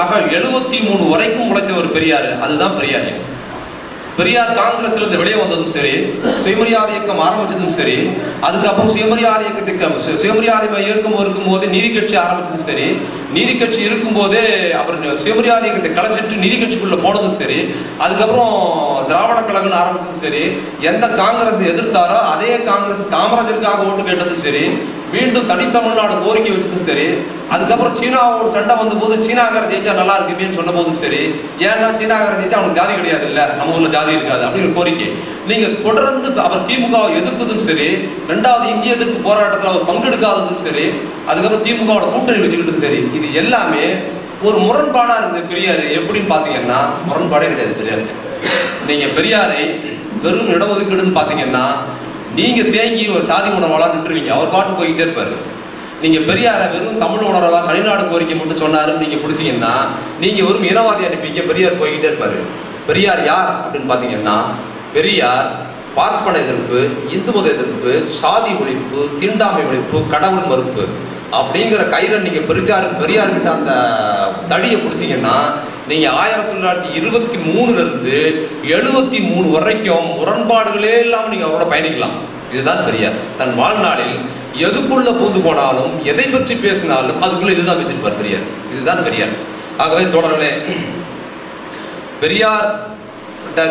சமுதாயத்திற்காக எழுபத்தி மூணு வரைக்கும் உழைச்ச ஒரு பெரியார். அதுதான் பெரியார். பெரியார் காங்கிரஸ்ல இருந்து வெளியே வந்ததும் சரி சுயமரியாதை இயக்கம் ஆரம்பிச்சதும் சரி அதுக்கப்புறம் சுயமரியாதை இயக்கத்துக்கு சுயமரியாதை இயக்கம் இருக்கும்போது நீதி கட்சி ஆரம்பிச்சதும் சரி நீதி கட்சி இருக்கும்போதே அவர் சுயமரியாதை இயக்கத்தை கலைச்சிட்டு நீதி கட்சிக்குள்ள போனதும் சரி அதுக்கப்புறம் திராவிட கழகம் ஆரம்பிச்சதும் சரி எந்த காங்கிரஸ் எதிர்த்தாரோ அதே காங்கிரஸ் காமராஜருக்காக ஓட்டு கேட்டதும் சரி மீண்டும் தனித்தமிழ்நாடு கோரிக்கை வச்சதும் சரி. அதுக்கப்புறம் சீனாவோட சண்டை வந்த போது சீனாக்கார ஜெயிச்சா நல்லா இருக்குமேன்னு சொன்ன போதும் சரி. ஏன்னா சீனாக்கார ஜெயிச்சா அவனுக்கு ஜாதி கிடையாது இல்ல நம்ம ஊர்ல ஜாதி இருக்காது அப்படிங்கிற கோரிக்கை. நீங்க தொடர்ந்து அவர் திமுக வை எதிர்த்ததும் சரி ரெண்டாவது இந்திய எதிர்ப்பு போராட்டத்தில் அவர் பங்கெடுக்காததும் சரி அதுக்கப்புறம் திமுகவோட கூட்டணி வச்சுக்கிட்டதும் சரி இது எல்லாமே ஒரு முரண்பாடா இருந்தது பெரியார். எப்படின்னு பாத்தீங்கன்னா முரண்பாடே கிடையாது பெரியாருக்கு. நீங்க பெரியாரை வெறும் இடஒதுக்கீடுன்னு பாத்தீங்கன்னா நீங்க தேங்கி ஒரு சாதி உணர்வாளா நின்றுவீங்க. அவர் பாட்டு போய்கிட்டே இருப்பாரு. நீங்க பெரியார வெறும் தமிழ் உணர்வா தனிநாடு கோரிக்கை மட்டும் சொன்னாருன்னு நீங்க பிடிச்சீங்கன்னா நீங்க வெறும் இனவாதி அனுப்பிங்க பெரியார் போய்கிட்டே இருப்பாரு. பெரியார் யார் அப்படின்னு பாத்தீங்கன்னா பெரியார் பார்ப்பன எதிர்ப்பு இந்து மத எதிர்ப்பு சாதி ஒழிப்பு தீண்டாமை ஒழிப்பு கடவுள் மறுப்பு அப்படிங்கிற கையில நீங்க பெரியார் பெரியார் கிட்ட அந்த தடியை பிடிச்சீங்கன்னா நீங்க ஆயிரத்தி தொள்ளாயிரத்தி இருபத்தி மூணுல இருந்து எழுபத்தி மூணு வரைக்கும் முரண்பாடுகளே இல்லாம நீங்க அவரோட பயணிக்கலாம். இதுதான் பெரியார். தன் வாழ்நாளில் எதுக்குள்ள பூந்து போனாலும் எதை பற்றி பேசினாலும் அதுக்குள்ள இதுதான் வச்சிருப்பார் பெரியார். இதுதான் பெரியார். ஆகவே தொடர்களே பெரியார்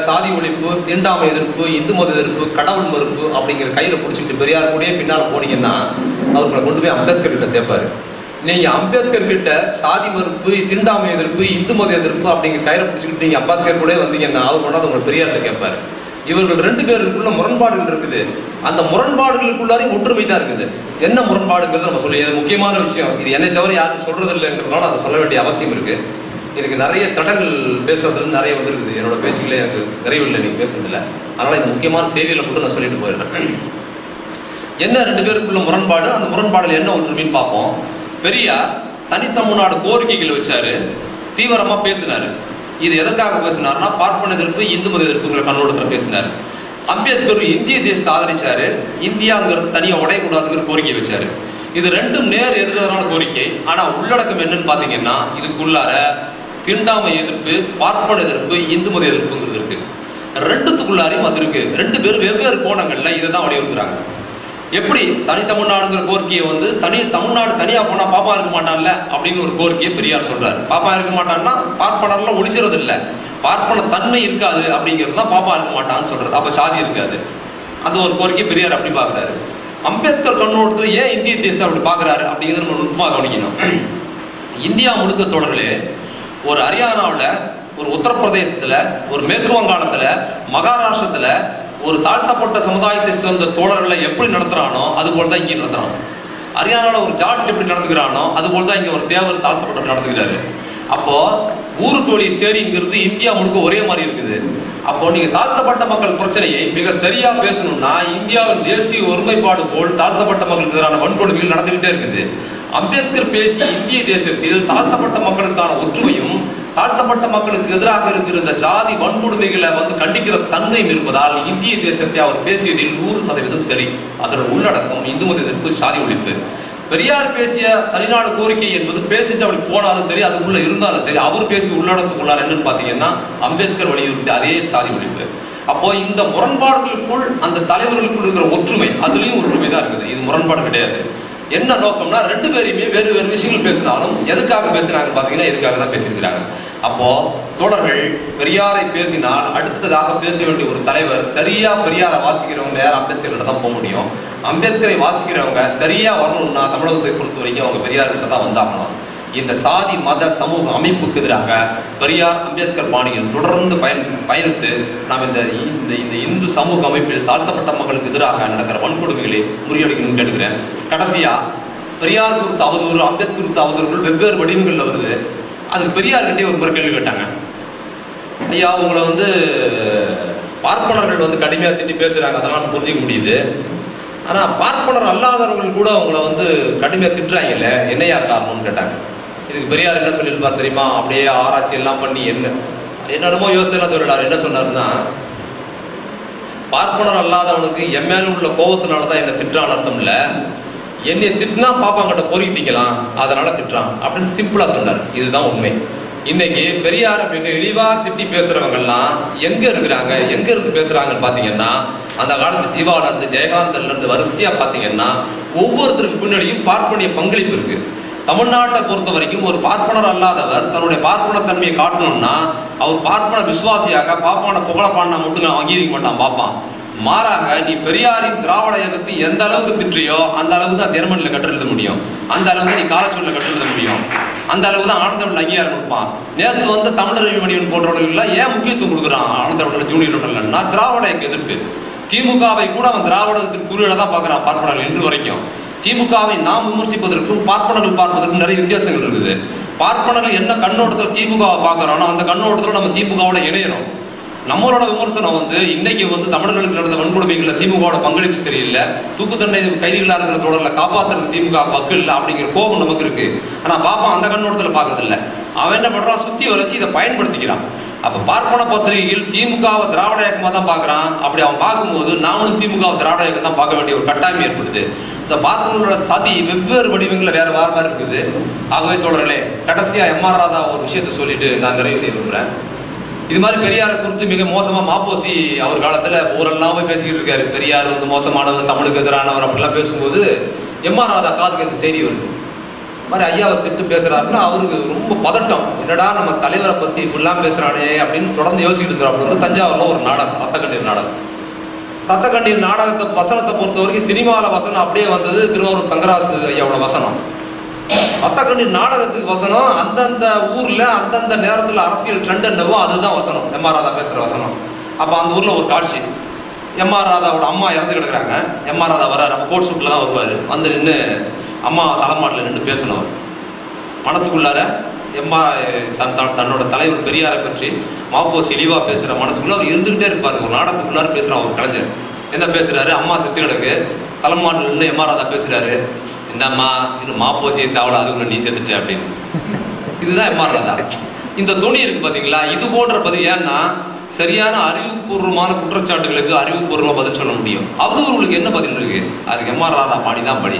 சாதி ஒழிப்பு தீண்டாமை எதிர்ப்பு இந்து மத எதிர்ப்பு கடவுள் மறுப்பு அப்படிங்கிற கையில பிடிச்சிட்டு பெரியார் கூடயே பின்னால போனீங்கன்னா அவர்களை கொண்டு போய் அம்பேத்கர் கிட்ட சேர்ப்பாரு. நீங்க அம்பேத்கர் கிட்ட சாதி மறுப்பு தீண்டாமை எதிர்ப்பு இந்து மத எதிர்ப்பு அப்படிங்கிற கயிறை பிடிச்சிக்கிட்டு நீங்க அம்பேத்கர் கூட வந்தீங்கன்னா அவர் கொண்டாந்து உங்களை பெரியார்கிட்ட கேட்பாரு. இவர்கள் ரெண்டு பேருக்குள்ள முரண்பாடுகள் இருக்குது. அந்த முரண்பாடுகளுக்குள்ளாரையும் ஒற்றுமை தான் இருக்குது. என்ன முரண்பாடுங்கிறது நம்ம சொல்லி முக்கியமான விஷயம். இது என்னை தவிர யாரும் சொல்றது இல்லைங்கிறதுனால அதை சொல்ல வேண்டிய அவசியம் இருக்கு. எனக்கு நிறைய தடங்கள் பேசுறதுல நிறைய வந்திருக்குது. என்னோட பேச்சுகளே எனக்கு நிறைவில்லை நீங்க பேசுறதுல அதனால இந்த முக்கியமான செய்திகளை மட்டும் நான் சொல்லிட்டு போயிடுறேன். என்ன ரெண்டு பேருக்குள்ள முரண்பாடு அந்த முரண்பாடுல என்ன ஒற்றுமைன்னு பார்ப்போம். பெரியார் தனித்தமிழ்நாடு கோரிக்கைகள் வச்சாரு. தீவிரமா பேசினாரு. இது எதற்காக பேசினாருன்னா பார்ப்பன எதிர்ப்பு இந்து மத எதிர்ப்புங்கிற கண்ணோட்டத்தில் பேசினாரு. அம்பேத்கர் இந்திய தேசத்தை ஆதரிச்சாரு. இந்தியாங்கிறது தனியா உடையக்கூடாதுங்கிற கோரிக்கை வச்சாரு. இது ரெண்டும் நேர் எதிரான கோரிக்கை. ஆனா உள்ளடக்கம் என்னன்னு பாத்தீங்கன்னா இதுக்குள்ளார தீண்டாமை எதிர்ப்பு பார்ப்பன எதிர்ப்பு இந்து மத எதிர்ப்புங்கிறது இருக்கு. ரெண்டுத்துக்குள்ளாரையும் அது இருக்கு. ரெண்டு பேரும் வெவ்வேறு கோணங்கள்ல இதை தான் வலியுறுத்துறாங்க. எப்படி தனி தமிழ்நாடுங்கிற கோரிக்கையை வந்து தனி தமிழ்நாடு தனியா போனா பாப்பா இருக்க மாட்டான்ல அப்படின்னு ஒரு கோரிக்கையை பெரியார் சொல்றாரு. பாப்பா இருக்க மாட்டான்னா பார்ப்பனர்லாம் ஒழிச்சிறது இல்ல பார்ப்பன தன்மை இருக்காது அப்படிங்கிறது தான் பாப்பா இருக்க மாட்டான்னு சொல்றது. அப்ப சாதி இருக்காது. அந்த ஒரு கோரிக்கை பெரியார் அப்படி பாக்குறாரு அம்பேத்கர் கண்ணோட்டத்துல ஏன் இந்திய தேசம் அப்படி பாக்குறாரு அப்படிங்கிறத நம்ம நுட்பமாக கவனிக்கணும். இந்தியா முழுக்க தொடர்களே ஒரு ஹரியானாவில் ஒரு உத்தரப்பிரதேசத்துல ஒரு மேற்கு வங்காளத்துல மகாராஷ்டிரத்துல ஒரு தாழ்த்தப்பட்ட சமுதாயத்தை சேர்ந்த தோழர்களை எப்படி நடத்துறானோ அது போல் தான் இங்கே நடத்துறான். ஹரியானால ஒரு ஜாட் எப்படி நடந்துக்கிறானோ அது போல் தான் இங்க ஒரு தேவர் தாழ்த்தப்பட்டவர் நடந்துக்கிறாரு அப்போ ஊருக்கு வெளியே சேரிங்கிறது இந்தியா முழுக்க ஒரே மாதிரி இருக்குது. அப்போ நீங்க தாழ்த்தப்பட்ட மக்கள் பிரச்சனையை மிக சரியா பேசணும்னா இந்தியாவின் தேசிய ஒருமைப்பாடு போல் தாழ்த்தப்பட்ட மக்களுக்கு எதிரான வன்கொடுமைகள் நடந்துகிட்டே இருக்குது. அம்பேத்கர் பேசிய இந்திய தேசத்தில் தாழ்த்தப்பட்ட மக்களுக்கான ஒற்றுமை தாழ்த்தப்பட்ட மக்களுக்கு எதிராக இருக்கிற இந்த ஜாதி வன்கொடுமைகளை வந்து கண்டிக்கிற தன்மையும் இருப்பதால் இந்திய தேசத்தை அவர் பேசியதில் நூறு சதவீதம் சரி. அதன் உள்ளடக்கம் இந்து மத எதிர்ப்பு சாதி ஒழிப்பு. பெரியார் பேசிய தனிநாடு கோரிக்கை என்பது பேசிட்டு அப்படி போனாலும் சரி அதுக்குள்ள இருந்தாலும் சரி அவர் பேசி உள்ளடக்கத்துக்குள்ளார் என்னன்னு பாத்தீங்கன்னா அம்பேத்கர் வலியுறுத்தி அதே சாதி ஒழிப்பு. அப்போ இந்த முரண்பாடுகளுக்குள் அந்த தலைவர்களுக்குள் இருக்கிற ஒற்றுமை அதுலயும் ஒற்றுமை தான் இருக்குது. இது முரண்பாடு கிடையாது. என்ன நோக்கம்னா ரெண்டு பேரையுமே வேறு வேறு விஷயங்கள் பேசினாலும் எதுக்காக பேசுறாங்க பாத்தீங்கன்னா எதுக்காக தான் பேசியிருக்கிறாங்க. அப்போ தொடர்கள் பெரியாரை பேசினால் அடுத்ததாக பேச வேண்டிய ஒரு தலைவர் சரியா பெரியாரை வாசிக்கிறவங்க யார்? அம்பேத்கர்கிட்ட தான் போக முடியும். அம்பேத்கரை வாசிக்கிறவங்க சரியா வரணும்னா தமிழகத்தை பொறுத்த வரைக்கும் அவங்க பெரியார்கிட்ட தான் வந்தாகணும். இந்த சாதி மத சமூக அமைப்புக்கு எதிராக பெரியார் அம்பேத்கர் பாணியில் தொடர்ந்து பயன் பயணித்து நாம் இந்த இந்த இந்த இந்து சமூக அமைப்பில் தாழ்த்தப்பட்ட மக்களுக்கு எதிராக நடக்கிற வன்கொடுமைகளை முறியடிக்கணும்னு கேட்டுக்கிறேன். கடைசியா பெரியார் குறித்த அவதூறு அம்பேத்கர் குறித்த அவதூறுகள் வெவ்வேறு வடிவங்களில் வருது. அதுக்கு பெரியார் கிட்டே ஒரு முறை கேள்வி கேட்டாங்க. ஐயா உங்களை வந்து பார்ப்பனர்கள் வந்து கடுமையாக திட்டி பேசுகிறாங்க அதெல்லாம் புரிஞ்சிக்க முடியுது. ஆனால் பார்ப்பனர் அல்லாதவர்கள் கூட அவங்கள வந்து கடுமையாக திட்டுறாங்கல்ல என்னையா காரணம்னு கேட்டாங்க. இதுக்கு பெரியார் என்ன சொல்லியிருப்பார் தெரியுமா? அப்படியே ஆராய்ச்சி எல்லாம் பண்ணி என்ன? என்னென்னமோ யோசனை சொல்லிடாரு என்ன சொன்னார்னா பார்ப்பனர் அல்லாதவனுக்கு என் மேலும் உள்ள கோபத்தினால தான் என்ன திட்டுறான்னு அர்த்தம் இல்லை. என்னை திட்டினா பாப்பாங்கிட்ட பொறுக்கி அதனால திட்டுறான். அப்படின்னு சிம்பிளா சொன்னார். இதுதான் உண்மை. இன்னைக்கு பெரியார் அப்படின்னு இழிவா திட்டி பேசுறவங்கெல்லாம் எங்க இருக்கிறாங்க? எங்க இருந்து பேசுறாங்கன்னு பாத்தீங்கன்னா அந்த காலத்து ஜீவாவில இருந்து ஜெயகாந்தன்ல இருந்து வரிசையா பாத்தீங்கன்னா ஒவ்வொருத்தருக்கு பின்னாடியும் பார்ப்பனிய பங்களிப்பு இருக்கு. தமிழ்நாட்டை பொறுத்த வரைக்கும் ஒரு பார்ப்பனர் அல்லாதவர் தன்னுடைய பார்ப்பன தன்மையை காட்டணும்னா அவர் பார்ப்பன விசுவாசியாக பாப்பான புகழ பாடினா மட்டும் நான் அங்கீகரிக்க மாட்டான் பாப்பான் மாறாக நீ பெரியாரின் திராவிட இயக்கத்தை எந்த அளவுக்கு திட்டியோ அந்த அளவுக்கு தான் தினமணில கற்றெழுத முடியும். அந்த அளவுக்கு நீ காலச்சொல்ல கற்றெழுத முடியும். அந்த அளவுக்கு தான் ஆனந்தவன் அங்கீகாரம் கொடுப்பான். நேற்று வந்து தமிழர் மணியன் போன்றவர்கள் ஏன் முக்கியத்துவம் கொடுக்குறான்? ஆனந்தவன் ஜூனியர் ஹோட்டல்னா திராவிட இயக்க எதிர்ப்பு. திமுகவை கூட அவன் திராவிடத்தின் குறியீட தான் பார்க்குறான் பார்ப்பனர்கள் இன்று வரைக்கும். திமுகவை நாம் விமர்சிப்பதற்கும் பார்ப்பனர்கள் பார்ப்பதற்கும் நிறைய வித்தியாசங்கள் இருக்குது. பார்ப்பனர்கள் என்ன கண்ணோட்டத்தில் திமுகவை பார்க்கறானோ அந்த கண்ணோட்டத்தில் நம்ம திமுகவோட இணையணும் நம்மளோட விமர்சனம் வந்து இன்னைக்கு வந்து தமிழர்களுக்கு நடந்த வன்கொடுமைகளில் திமுகவோட பங்களிப்பு சரியில்லை. தூக்கு தண்டனை கைதிகளாக இருக்கிற தொடரில் காப்பாற்றுறது திமுக பக்கு இல்லை அப்படிங்கிற கோபம் நமக்கு இருக்கு. ஆனால் பாப்பா அந்த கண்ணோட்டத்தில் பார்க்கறதில்ல. அவன் என்ன பண்றான்? சுத்தி வளர்ச்சி இதை பயன்படுத்திக்கிறான். அப்ப பார்ப்பன பத்திரிகையில் திமுகவை திராவிட இயக்கமாக தான் பார்க்குறான். அப்படி அவன் பார்க்கும்போது நாமளும் திமுகவை திராவிட இயக்கம் தான் பார்க்க வேண்டிய ஒரு கட்டாயம் ஏற்படுது. இந்த பார்ப்பனோட சதி வெவ்வேறு வடிவங்களில் வேற வேற மாதிரி இருக்குது. ஆகவே தொடரலே கடைசியா எம்ஆர் ராதா ஒரு விஷயத்தை சொல்லிட்டு நான் நிறைவு செய்ய விரும்புறேன். இது மாதிரி பெரியாரை குறித்து மிக மோசமா மாப்போசி அவர் காலத்துல ஊரெல்லாம் போய் பேசிக்கிட்டு இருக்காரு. பெரியார் வந்து மோசமானவர் தமிழுக்கு எதிரானவர் அப்படிலாம் பேசும்போது எம்ஆர் ராதா காதுக்கு இந்த செய்தி வருது. மாதிரி ஐயாவை திட்டு பேசுறாருன்னா அவருக்கு ரொம்ப பதட்டம். என்னடா நம்ம தலைவரை பத்தி இப்படிலாம் பேசுறானே அப்படின்னு தொடர்ந்து யோசிச்சுட்டு இருக்கிறாப்புல வந்து தஞ்சாவூர்ல ஒரு நாடகம் ரத்த நாடகம். ரத்த நாடகத்தை வசனத்தை பொறுத்த வரைக்கும் சினிமாவில் வசனம் அப்படியே வந்தது திருவாரூர் தங்கராசு ஐயாவோட வசனம். ரத்த நாடகத்துக்கு வசனம் அந்தந்த ஊர்ல அந்தந்த நேரத்தில் அரசியல் ட்ரெண்ட் என்னவோ அதுதான் வசனம். எம் ஆர் ராதா பேசுற வசனம். அப்ப அந்த ஊர்ல ஒரு காட்சி. எம் ஆர் ராதாவோட அம்மா இறந்து கிடக்குறாங்க. எம் ஆர் ராதா வர்றாரு. அப்போ கோட் சூட்ல தான் வருவாரு. வந்து நின்று அம்மா தலைமாட்டில் நின்று பேசணும் மனசுக்குள்ளார எம்மா தன் தன்னோட தலைவர் பெரியாரை பற்றி மாப்போசி இழிவா பேசுகிற மனசுக்குள்ள அவர் இருந்துகிட்டே இருப்பார். ஒரு நாடகத்துக்குள்ளார பேசுகிறார் அவர் கலைஞர். என்ன பேசுகிறாரு அம்மா செத்து கிடக்கு தலைமாட்டில் நின்று எம்மா ராதா பேசுகிறாரு இந்தம்மா இன்னும் மாப்போசியை சாவல அதுக்குள்ள நீ செத்துட்ட அப்படின்னு. இதுதான் எம்ஆர் ராதா. இந்த துணி இருக்கு பார்த்தீங்களா இது போன்ற பதிவு ஏன்னா சரியான அறிவுபூர்வமான குற்றச்சாட்டுகளுக்கு அறிவுபூர்வமாக பதில் சொல்ல முடியும். அவதூறுகளுக்கு என்ன பதில் இருக்கு? அதுக்கு எம்ஆர் ராதா பாணி தான் படி